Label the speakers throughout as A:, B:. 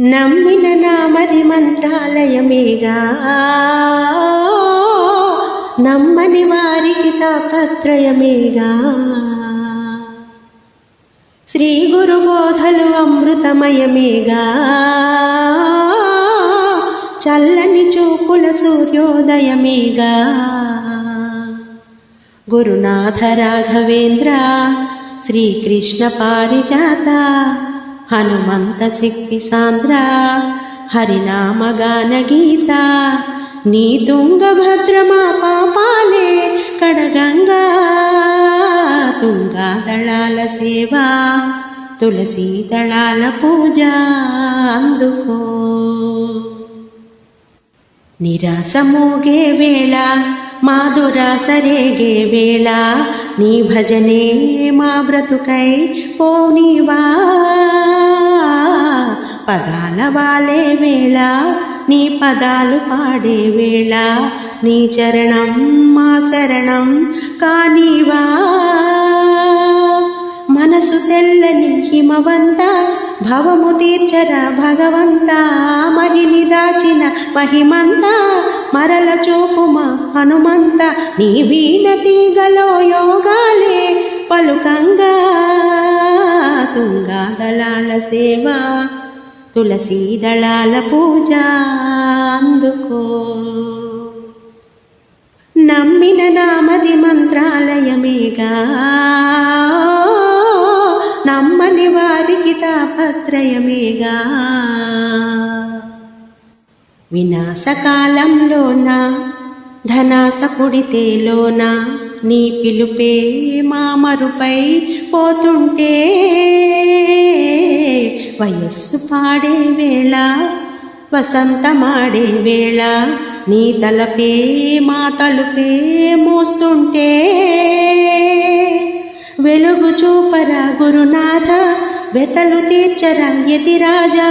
A: నమ్మిన నామది మంత్రాలయమేగా. నమ్మని వారికి తాపత్రయమేగా శ్రీ గురు బోధలు అమృతమయమేగా. చల్లని చూపుల సూర్యోదయమేగా. గురునాథ రాఘవేంద్ర శ్రీకృష్ణ పారిజాత హనుమంత శక్తి సాంద్ర హరినామగాన గీత. నీ తుంగభద్రమా పాపాలే కడగంగా తుంగా దళాల సేవ తులసీ దళాల పూజ అందుకో. నిరాశ వేళ వేళ మాధురాసరేగే వేళ నీ భజనే మా బ్రతుకై పోనివా. పదాల వాలే వేళ నీ పదాలు పాడే వేళ. నీ చరణం మా శరణం కానివా. మనసు తెల్లని హిమవంత భవము తీర్చర భగవంత. మహిని దాచిన మహిమంత మరల చూపుమ హనుమంత. నీ వీణ తీగలో యోగాలే పలుకంగా తుంగా దళాల సేవ. తులసీ దళాల పూజ అందుకో. నమ్మిన నామది మంత్రాలయమేగా నమ్మని వారికి తాపత్రయమేగా వినాశకాలంలోన? ధనాస పుడితేలోన నీ పిలుపే మామరుపై పోతుంటే వయస్సు పాడే వేళ వసంతమాడే వేళ నీ తలపే మా తలుపే మోస్తుంటే. వెలుగు చూపరా గురునాథ వెతలు తీర్చరా యతిరాజా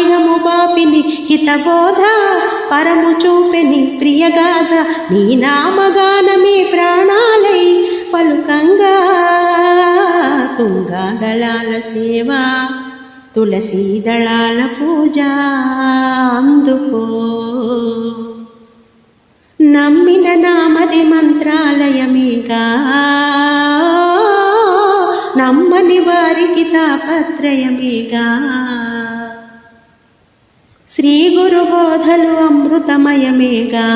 A: ఇహము బాపిని హితబోధ పరము చూపెని ప్రియగాథ నీ నామగానమే ప్రాణాలై పలుకంగా తుంగా దళాల సేవా. తులసీదళాల పూజ అందుకో. నమ్మిన నామది మంత్రాలయమేగా నమ్మని వారికి తాపత్రయమేగా శ్రీ గురు బోధలు అమృతమయమేగా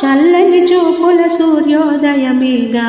A: చల్లని చూపుల సూర్యోదయమేగా